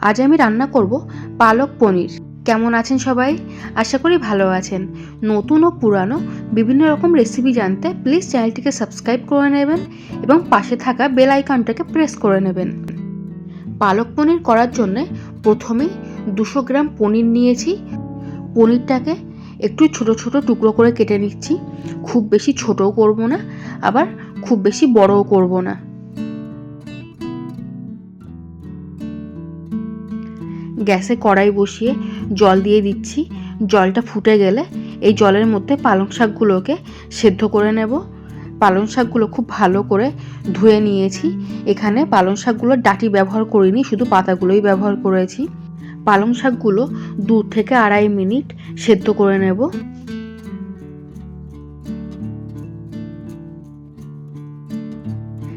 আজ আমি রান্না করব পালক পনির। কেমন আছেন সবাই? আশা করি ভালো আছেন। নতুন ও পুরানো বিভিন্ন রকম রেসিপি জানতে প্লিজ চ্যানেলটিকে সাবস্ক্রাইব করে নেবেন এবং পাশে থাকা বেল আইকনটাকে প্রেস করে নেবেন। পালক পনির করার জন্য প্রথমেই দুশো গ্রাম পনির নিয়েছি। পনিরটাকে একটু ছোট ছোট টুকরো করে কেটে নিচ্ছি। খুব বেশি ছোটও করব না, আবার খুব বেশি বড়ও করব না। গ্যাসে কড়াই বসিয়ে জল দিয়ে দিচ্ছি। জলটা ফুটে গেলে এই জলের মধ্যে পালং শাকগুলোকে সেদ্ধ করে নেব। পালং শাকগুলো খুব ভালো করে ধুয়ে নিয়েছি। এখানে পালং শাকগুলো ডাটি ব্যবহার করিনি, শুধু পাতাগুলোই ব্যবহার করেছি। পালং শাকগুলো দু থেকে আড়াই মিনিট সেদ্ধ করে নেব।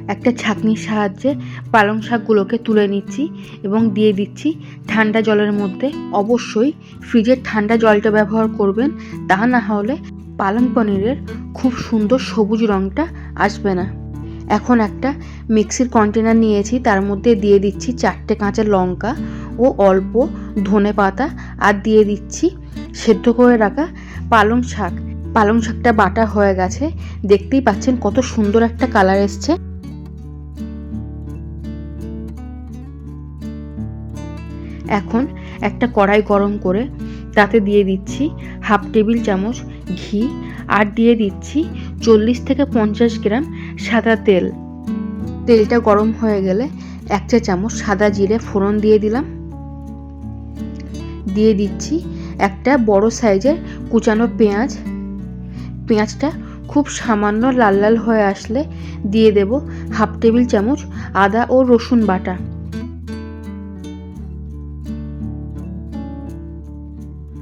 একটা ছাঁকনির সাহায্যে পালং শাকগুলোকে তুলে নিচ্ছি এবং দিয়ে দিচ্ছি ঠান্ডা জলের মধ্যে। অবশ্যই ফ্রিজের ঠান্ডা জলটা ব্যবহার করবেন, তা না হলে পালং পনিরের খুব সুন্দর সবুজ রঙটা আসবে না। এখন একটা মিক্সির কন্টেনার নিয়েছি, তার মধ্যে দিয়ে দিচ্ছি চারটে কাঁচা লঙ্কা ও অল্প ধনে পাতা আর দিয়ে দিচ্ছি সেদ্ধ করে রাখা পালং শাক। পালং শাকটা বাটা হয়ে গেছে, দেখতেই পাচ্ছেন কত সুন্দর একটা কালার এসছে। এখন একটা কড়াই গরম করে তাতে দিয়ে দিচ্ছি হাফ টেবিল চামচ ঘি আর দিয়ে দিচ্ছি চল্লিশ থেকে পঞ্চাশ গ্রাম সাদা তেল। তেলটা গরম হয়ে গেলে এক চা চামচ সাদা জিরে ফোড়ন দিয়ে দিলাম। দিয়ে দিচ্ছি একটা বড় সাইজের কুচানো পেঁয়াজ। পেঁয়াজটা খুব সামান্য লাল লাল হয়ে আসলে দিয়ে দেব হাফ টেবিল চামচ আদা ও রসুন বাটা।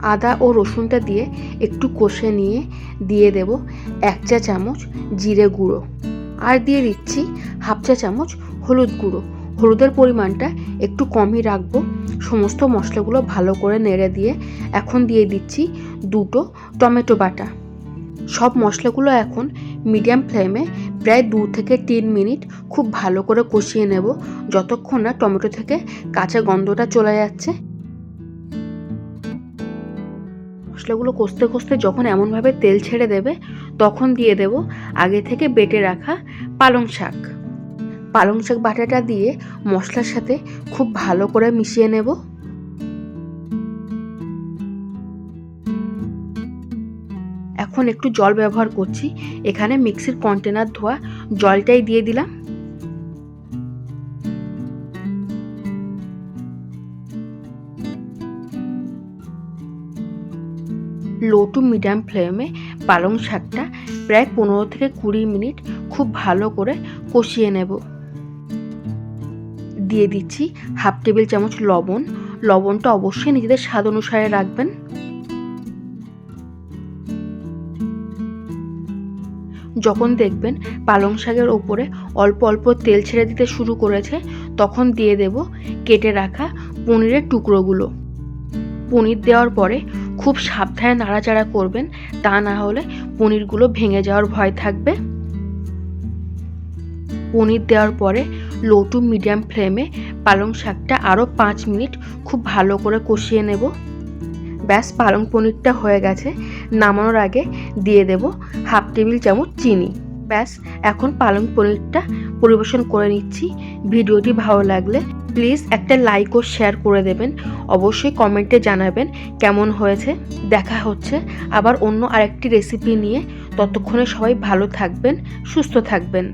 আদা ও রসুনটা দিয়ে একটু কষে নিয়ে দিয়ে দেব এক চা চামচ জিরে গুঁড়ো। আর দিয়ে দিচ্ছি হাফ চা চামচ হলুদ গুঁড়ো। হলুদের পরিমাণটা একটু কমই রাখব। সমস্ত মশলাগুলো ভালো করে নেড়ে দিয়ে এখন দিয়ে দিচ্ছি দুটো টমেটো বাটা। সব মশলাগুলো এখন মিডিয়াম ফ্লেমে প্রায় দু থেকে তিন মিনিট খুব ভালো করে কষিয়ে নেব, যতক্ষণ না টমেটো থেকে কাঁচা গন্ধটা চলে যাচ্ছে। মশলাগুলো কষতে কষতে যখন এমনভাবে তেল ছেড়ে দেবে, তখন দিয়ে দেব আগে থেকে বেটে রাখা পালং শাক। পালং শাক বাটাটা দিয়ে মশলার সাথে খুব ভালো করে মিশিয়ে নেব। এখন একটু জল ব্যবহার করছি। এখানে মিক্সির কন্টেনার ধোয়া জলটাই দিয়ে দিলাম। লো টু মিডিয়াম ফ্লেমে পালং শাকটা প্রায় পনেরো থেকে কুড়ি মিনিট খুব ভালো করে কষিয়ে নেব। দিয়ে দিচ্ছি হাফ টেবিল চামচ লবণ। লবণটা অবশ্যই নিজেদের স্বাদ অনুসারে রাখবেন। যখন দেখবেন পালং শাকের ওপরে অল্প অল্প তেল ছেড়ে দিতে শুরু করেছে, তখন দিয়ে দেব কেটে রাখা পনিরের টুকরোগুলো। পনির দেওয়ার পরে খুব সাবধানে নাড়াচাড়া করবেন, তা না হলে পনিরগুলো ভেঙে যাওয়ার ভয় থাকবে। পনির দেওয়ার পরে লো টু মিডিয়াম ফ্লেমে পালং শাকটা আরও পাঁচ মিনিট খুব ভালো করে কষিয়ে নেব। ব্যাস, পালং পনিরটা হয়ে গেছে। নামানোর আগে দিয়ে দেব হাফ টেবিল চামচ চিনি। ব্যাস, এখন পালং পনিরটা পরিবেশন করে নিচ্ছি। ভিডিওটি ভালো লাগলে প্লিজ একটা লাইক ও শেয়ার করে দেবেন। অবশ্যই কমেন্টে জানাবেন কেমন হয়েছে। দেখা হচ্ছে আবার অন্য আরেকটি রেসিপি নিয়ে। ততক্ষণে সবাই ভালো থাকবেন, সুস্থ থাকবেন।